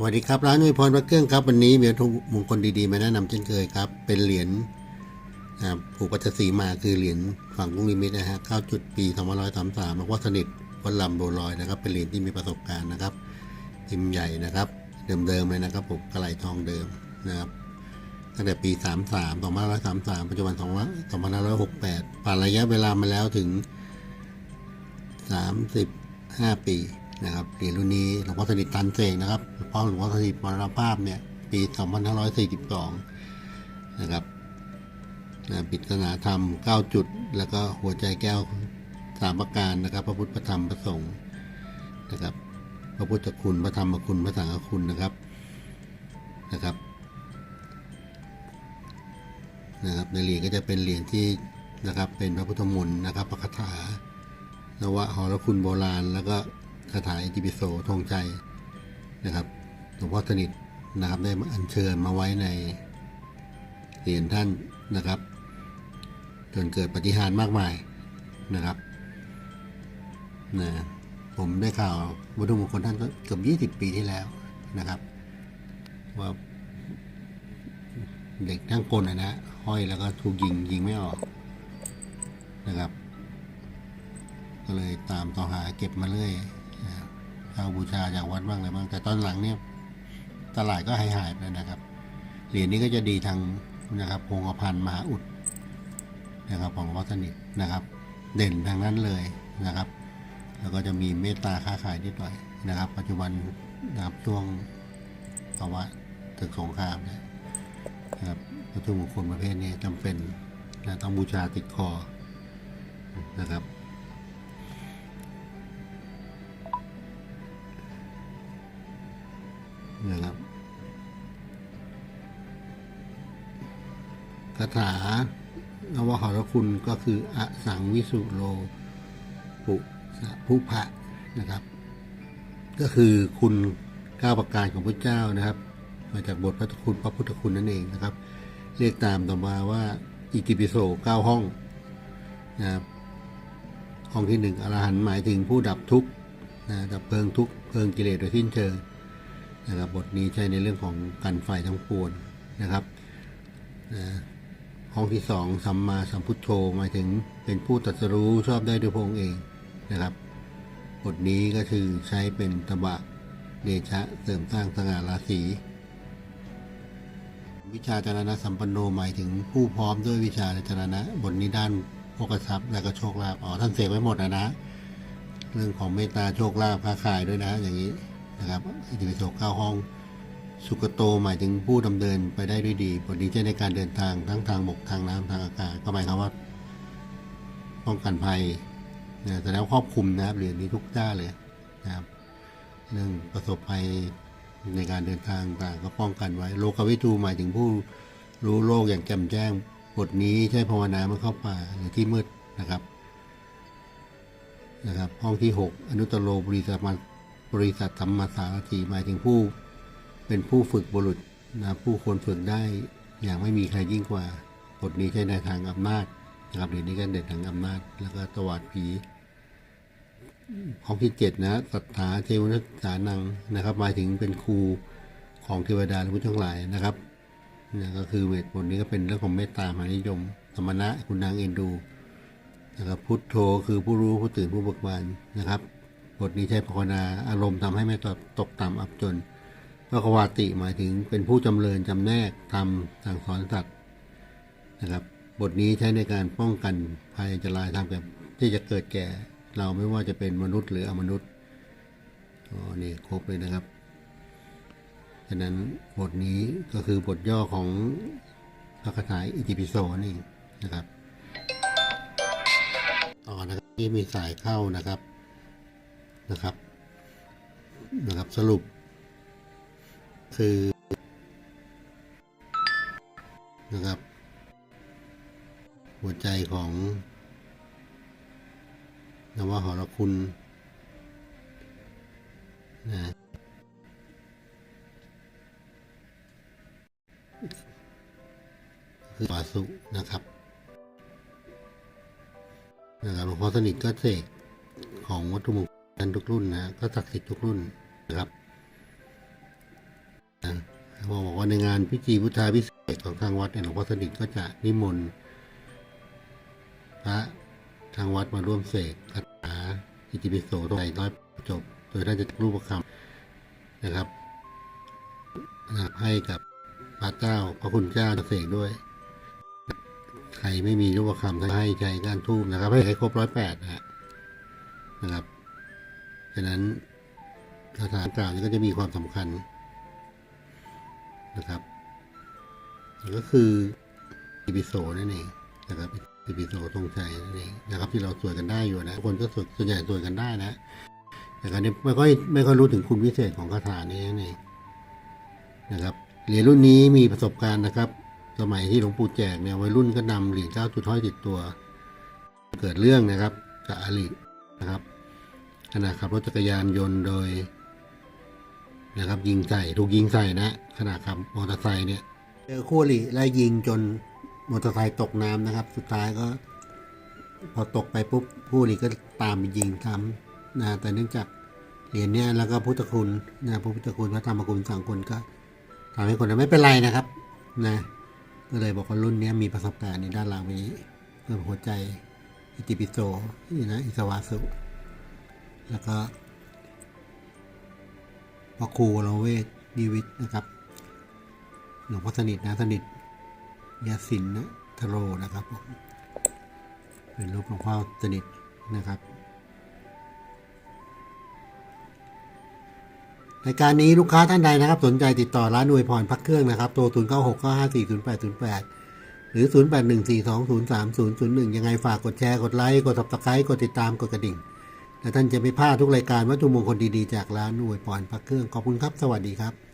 สวัสดีครับร้านนุยพรพระเครื่องครับ วันนี้มีวัตถุมงคลดีๆ มาแนะนำเช่นเคยครับ เป็นเหรียญผูกปัจสีมาคือเหรียญฝั่งกุ้งลิมิตนะฮะ9จุดปี2533หลวงพ่อสนิทวัดลำโบลอยนะครับ เป็นเหรียญที่มีประสบการณ์นะครับพิมพ์ใหญ่นะครับ เดิมๆเลยนะครับผมกระไหลทองเดิมนะครับตั้งแต่ปี33 2533ปัจจุบัน2568ผ่านระยะเวลามาแล้วถึง35ปี นะครับเหรียญรุ่นนี้หลวงพ่อสนิทตันเสงนะครับเพราะหลวงพ่อสนิทมรณภาพเนี่ยปี 2542 นะครับนะปริศนาธรรม 9 จุด แล้วก็หัวใจแก้วสามประการนะครับ พระพุทธพระธรรมพระสงฆ์นะครับ พระพุทธคุณพระธรรมคุณพระสังฆคุณนะครับนะครับนะครับในเหรียญก็จะเป็นเหรียญที่นะครับเป็นพระพุทธมนต์นะครับพระคาถานวะหอรคุณโบราณแล้วก็ คาถาอิติปิโสธงใจนะครับหลวงพ่อสนิทนะครับได้อัญเชิญมาไว้ในเหรียญท่านนะครับจนเกิดปฏิหารมากมายนะครับนะผมได้ข่าววัตถุมงคลท่านก็เกือบ20 ปีที่แล้วนะครับ ว่าเด็กทั้งกลนะนะห้อยแล้วก็ถูกยิงยิงไม่ออกนะครับ ก็เลยตามต่อหาเก็บมาเรื่อย นะครับเอาบูชาจากวัดบ้างอะไรบ้างแต่ตอนหลังเนี่ยตลาดก็หายหายไปนะครับเหรียญนี้ก็จะดีทางนะครับพงศพันธ์มหาอุดนะครับของวัดสนิทนะครับ เด่นทางนั้นเลยนะครับ แล้วก็จะมีเมตตาค้าขายนิดหน่อยนะครับ ปัจจุบันนะครับช่วงภาวะตึกสงครามนะครับวัตถุมงคลประเภทนี้จำเป็นนะต้องบูชาติดคอนะครับ นะครับคาถานวหรคุณก็คืออสังวิสุโลปุสะภุพะนะครับ ก็คือคุณเก้าประการของพระเจ้านะครับ มาจากบทพระคุณพระพุทธคุณนั่นเองนะครับ เรียกตามต่อมาว่าอิติปิโสเก้าห้องนะครับห้องที่หนึ่งอรหันต์หมายถึงผู้ดับทุกข์นะดับเพลิงทุกข์เพลิงกิเลสโดยสิ้นเชิง นะครับบทนี้ใช้ในเรื่องของกันไฟทั้งปวงนะครับนะห้องที่สองสัมมาสัมพุทโธหมายถึงเป็นผู้ตรัสรู้ชอบได้ด้วยพระองค์เองนะครับ บทนี้ก็คือใช้เป็นตบะเดชะเสริมสร้างสง่าราศีวิชาจารณะสัมปันโนหมายถึงผู้พร้อมด้วยวิชาจารณะบทนี้ด้านโภคทรัพย์และก็โชคลาภอ๋อท่านเสกไว้หมดนะนะ เรื่องของเมตตาโชคลาภค้าขายด้วยนะ อย่างนี้ นะครับอิติปิโสเก้าห้อง สุกโตหมายถึงผู้ดำเนินไปได้ด้วยดีบทนี้ใช้ในการเดินทางทั้งทางบกทางน้ำทางอากาศก็หมายความว่าป้องกันภัยนะแต่แล้วครอบคลุมนะครับเหรียญนี้ทุกด้านเลยนะครับเรื่องประสบภัยในการเดินทางต่างก็ป้องกันไว้ โลกวิทูหมายถึงผู้รู้โลกอย่างแจ่มแจ้งบทนี้ใช้ภาวนาเมื่อเข้าป่าหรือที่มืดนะครับนะครับ ห้องที่ 6 อนุตตรโลบริษัทมา บริษัทธรรมสารถีหมายถึงผู้ เป็นผู้ฝึกบุรุษนะผู้คนฝึกได้อย่างไม่มีใครยิ่งกว่าบทนี้ใช้ในทางอำนาจนะครับเดี๋ยวนี้ก็เด่นทางอำนาจ แล้วก็ตวาดผีห้องที่7นะศรัทธาเทวนัสานังนะครับหมายถึงเป็นครูของเทวดาและผู้ทั้งหลายนะครับนะก็คือเวทบทนี้ก็เป็นเรื่องของเมตตามหานิยมสมณะคุณนางเอ็นดูนะครับพุทโธคือผู้รู้ผู้ตื่นผู้เบิกบานนะครับ บทนี้ใช้ภาวนาอารมณ์ทำให้ไม่ตกตกต่ำอับจนพระกวาติหมายถึงเป็นผู้จำเริญจำแนกทำสั่งสอนสัตว์นะครับ บทนี้ใช้ในการป้องกันภัยอันตรายทางแบบที่จะเกิดแก่เราไม่ว่าจะเป็นมนุษย์หรืออมนุษย์อ๋อนี่ครบเลยนะครับฉะนั้นบทนี้ก็คือบทย่อของพระคาถาอิติปิโสนี่นะครับต่อนะครับที่มีสายเข้านะครับ นะครับนะครับสรุป คือนะครับ หัวใจของนวหรคุณนะคือวาสุนะครับนะครับหลวงพ่อสนิทก็เสกของวัตถุมงคล ทุกรุ่นนะก็ศักดิ์สิทธิ์ทุกรุ่นนะครับนะเขาบอกว่าในงานพิธีพุทธาพิเศษของทางวัดเนี่ยหลวงพ่อสนิทก็จะนิมนต์พระทางวัดมาร่วมเสกคาถาอิติปิโสตรงไหนร้อยจบ โดยท่านจะรูปประคำนะครับนะให้กับพระเจ้าพระคุณเจ้าเสกด้วยใครไม่มีรูปประคำท่านให้ใจก้านทูบนะครับ ให้ให้ครบร้อยแปดนะนะครับะนั้นคาถากล่าวนี้ก็จะมีความสำคัญนะครับ ก็คืออีพิโซนั่นเองนะครับอีพิโซตรงใจนั่นเองนะครับ ที่เราสวดกันได้อยู่นะคนก็สวดส่วนใหญ่สวดกันได้นะแต่การนี้ไม่ค่อยไม่ค่อยรู้ถึงคุณวิเศษของคาถานี้นั่นเองนะครับเหรียญรุ่นนี้มีประสบการณ์นะครับ สมัยที่หลวงปู่แจกเนี่ยวัยรุ่นก็นำเหรียญเก้าจุดห้อยติดตัว เกิดเรื่องนะครับกับอลินะครับ ขณะขับรถจักรยานยนต์โดยนะครับยิงใส่ถูกยิงใส่นะขณะขับมอเตอร์ไซค์เนี่ยเจอคู่อริไล่ยิงจนมอเตอร์ไซค์ตกน้ำนะครับ สุดท้ายก็ พอตกไปปุ๊บคู่อริก็ตามไปยิงซ้ำนะแต่เนื่องจากเหรียญเนี่ยแล้วก็พุทธคุณนะพระพุทธคุณพระธรรมคุณสังคุณก็ทำให้คนไม่เป็นไรนะครับนะก็เลยบอกว่ารุ่นนี้มีประสบการณ์ในด้านหลังนี้เรื่องหัวใจอิติปิโสนี่นะอิสวาสุ แล้วก็พระครูวรเวทนิวิทนะครับ หลวงพ่อสนิทนะสนิทยาสินนะทโรนะครับผมเป็นรูปหลวงพ่อสนิทนะครับรายการนี้ลูกค้าท่านใดนะครับ สนใจติดต่อร้านหน่วยพรพักเครื่องนะครับ โทร 0 9 6 9 5 4 0 8 0 8 หรือ 0 8 1 4 2 0 3 0 0 1 ยังไงฝากกดแชร์ กดไลค์ กด subscribe กดติดตาม กดกระดิ่ง และท่านจะไม่พลาดทุกรายการวัตถุมงคลดีๆจากร้านอวยพรพักเครื่องขอบคุณครับ สวัสดีครับ